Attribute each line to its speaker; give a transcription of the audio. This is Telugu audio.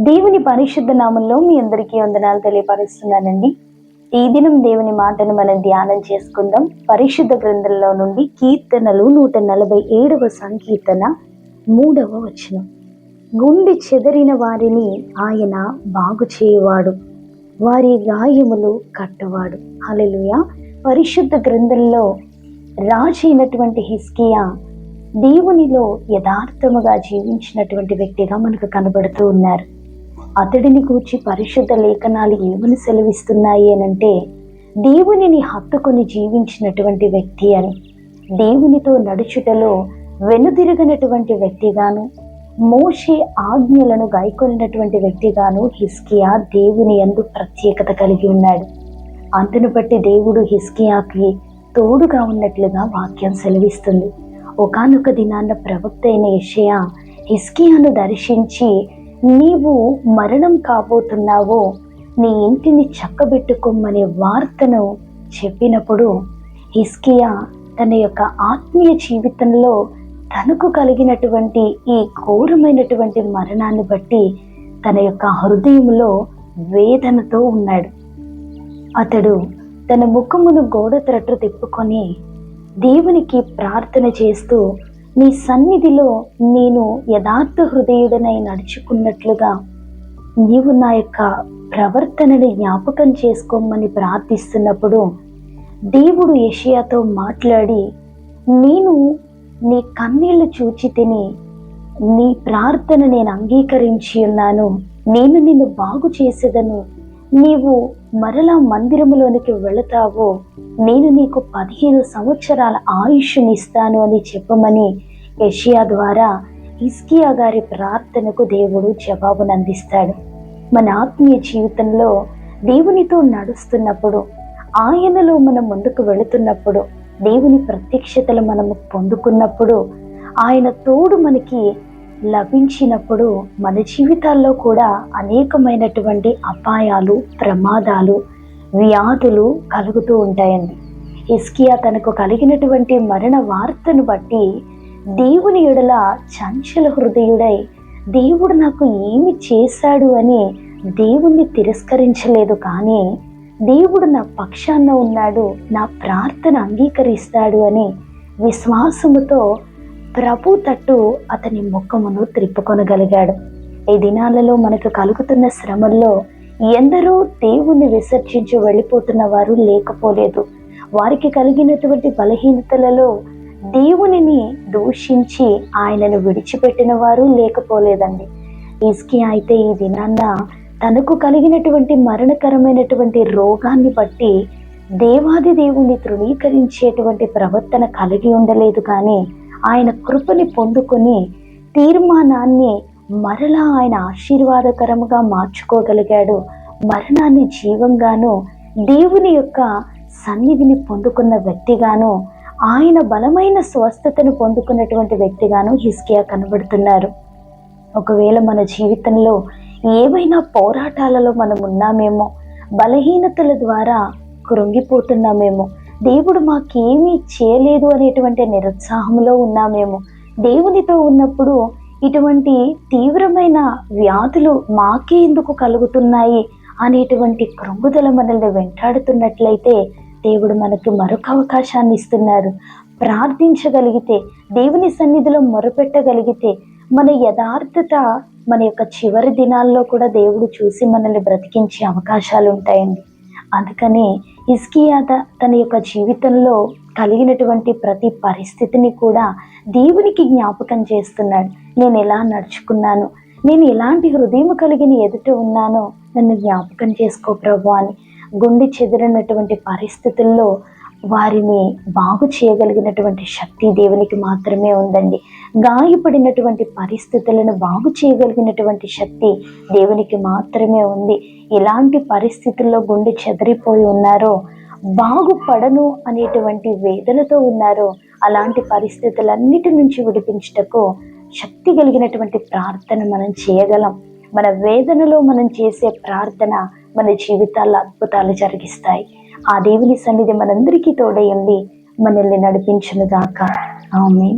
Speaker 1: దేవుని పరిశుద్ధ నామంలో మీ అందరికీ వందనాలు తెలియపరుస్తున్నానండి. ఈ దినం దేవుని మాటను మనం ధ్యానం చేసుకుందాం. పరిశుద్ధ గ్రంథంలో నుండి కీర్తనలు నూట నలభై ఏడవ సంకీర్తన మూడవ వచనం. గుండె చెదరిన వారిని ఆయన బాగు చేయవాడు. వారి గాయములు కట్టవాడు. హల్లెలూయా. పరిశుద్ధ గ్రంథంలో రాజైనటువంటి అయినటువంటి హిస్కియా దేవునిలో యథార్థముగా జీవించినటువంటి వ్యక్తిగా మనకు కనబడుతూ ఉన్నారు. అతడిని గూర్చి పరిశుద్ధ లేఖనాలు ఏమని సెలవిస్తున్నాయి అనంటే దేవునిని హత్తుకొని జీవించినటువంటి వ్యక్తి అని. దేవునితో నడుచుటలో వెనుదిరగనటువంటి వ్యక్తిగాను మోషే ఆజ్ఞలను గాయకొనినటువంటి వ్యక్తిగాను హిస్కియా దేవుని అందు ప్రత్యేకత కలిగి ఉన్నాడు. అంతను బట్టి దేవుడు హిస్కియాకి తోడుగా ఉన్నట్లుగా వాక్యం సెలవిస్తుంది. ఒకానొక దినాన్న ప్రవక్త అయిన యెషయా హిస్కియాను దర్శించి నీవు మరణం కాబోతున్నావో నీ ఇంటిని చక్కబెట్టుకోమనే వార్తను చెప్పినప్పుడు హిస్కియా తన యొక్క ఆత్మీయ జీవితంలో తనకు కలిగినటువంటి ఈ ఘోరమైనటువంటి మరణాన్ని బట్టి తన యొక్క హృదయంలో వేదనతో ఉన్నాడు. అతడు తన ముఖమును గోడ త్రట్టు తిప్పుకొని దేవునికి ప్రార్థన చేస్తూ నీ సన్నిధిలో నేను యథార్థ హృదయుడనై నడుచుకున్నట్లుగా నీవు నా యొక్క ప్రవర్తనని జ్ఞాపకం చేసుకోమని ప్రార్థిస్తున్నప్పుడు దేవుడు యషియాతో మాట్లాడి నేను నీ కన్నీళ్ళు చూచి తిని నీ ప్రార్థన నేను అంగీకరించి ఉన్నాను. నేను నిన్ను బాగు చేసేదను. నీవు మరలా మందిరములోనికి వెళతావో నేను నీకు పదిహేను సంవత్సరాల ఆయుష్నిస్తాను అని చెప్పమని యషియా ద్వారా ఇస్కియా గారి ప్రార్థనకు దేవుడు జవాబునందిస్తాడు మన ఆత్మీయ జీవితంలో దేవునితో నడుస్తున్నప్పుడు ఆయనలో మనం ముందుకు వెళుతున్నప్పుడు దేవుని ప్రత్యక్షతలు మనము పొందుకున్నప్పుడు ఆయన తోడు మనకి లభించినప్పుడు మన జీవితాల్లో కూడా అనేకమైనటువంటి అపాయాలు ప్రమాదాలు వ్యాధులు కలుగుతూ ఉంటాయండి. ఇస్కియా తనకు కలిగినటువంటి మరణ వార్తను బట్టి దేవుని ఎడల చంచల హృదయుడై దేవుడు నాకు ఏమి చేశాడు అని దేవుణ్ణి తిరస్కరించలేదు కానీ దేవుడు నా పక్షాన ఉన్నాడు నా ప్రార్థన అంగీకరిస్తాడు అని విశ్వాసముతో ప్రభు తట్టు అతని ముఖమును త్రిప్పుకొనగలిగాడు. ఈ దినాలలో మనకు కలుగుతున్న శ్రమల్లో ఎందరో దేవుణ్ణి విసర్జించి వెళ్ళిపోతున్న వారు లేకపోలేదు. వారికి కలిగినటువంటి బలహీనతలలో దేవునిని దూషించి ఆయనను విడిచిపెట్టిన వారు లేకపోలేదండి. ఇస్కి అయితే ఈ దినాన్న తనకు కలిగినటువంటి మరణకరమైనటువంటి రోగాన్ని బట్టి దేవాది దేవుణ్ణి తృణీకరించేటువంటి ప్రవర్తన కలిగి ఉండలేదు కానీ ఆయన కృపని పొందుకొని తీర్మానాన్ని మరలా ఆయన ఆశీర్వాదకరముగా మార్చుకోగలిగాడు. మరణాన్ని జీవంగాను దేవుని యొక్క సన్నిధిని పొందుకున్న వ్యక్తిగాను ఆయన బలమైన స్వస్థతను పొందుకున్నటువంటి వ్యక్తిగాను హిస్కియా కనబడుతున్నారు. ఒకవేళ మన జీవితంలో ఏవైనా పోరాటాలలో మనం ఉన్నామేమో బలహీనతల ద్వారా కృంగిపోతున్నామేమో దేవుడు మాకేమీ చేయలేదు అనేటువంటి నిరుత్సాహంలో ఉన్నామేమో. దేవునితో ఉన్నప్పుడు ఇటువంటి తీవ్రమైన వ్యాధులు మాకే ఎందుకు కలుగుతున్నాయి అనేటువంటి కృంగుదల మనల్ని వెంటాడుతున్నట్లయితే దేవుడు మనకు మరొక అవకాశాన్ని ఇస్తున్నారు. ప్రార్థించగలిగితే దేవుని సన్నిధిలో మొరపెట్టగలిగితే మన యథార్థత మన యొక్క చివరి దినాల్లో కూడా దేవుడు చూసి మనల్ని బ్రతికించే అవకాశాలు ఉంటాయండి. అందుకని ఇస్కియాద తన యొక్క జీవితంలో కలిగినటువంటి ప్రతి పరిస్థితిని కూడా దేవునికి జ్ఞాపకం చేస్తున్నాడు. నేను ఎలా నడుచుకున్నాను? నేను ఎలాంటి హృదయం కలిగిన ఎదుట ఉన్నానో నన్ను జ్ఞాపకం చేసుకో ప్రభు అని. గుండె చెదిరినటువంటి పరిస్థితుల్లో వారిని బాగు చేయగలిగినటువంటి శక్తి దేవునికి మాత్రమే ఉందండి. గాయపడినటువంటి పరిస్థితులను బాగు చేయగలిగినటువంటి శక్తి దేవునికి మాత్రమే ఉంది. ఎలాంటి పరిస్థితుల్లో గుండె చెదిరిపోయి ఉన్నారో బాగుపడను అనేటువంటి వేదనతో ఉన్నారో అలాంటి పరిస్థితులన్నిటి నుంచి విడిపించుటకు శక్తి కలిగినటువంటి ప్రార్థన మనం చేయగలం. మన వేదనలో మనం చేసే ప్రార్థన మన జీవితాల్లో అద్భుతాలు జరిగిస్తాయి. ఆ దేవుని సన్నిధి మనందరికీ తోడయండి మనల్ని నడిపించునుగాక. ఆమె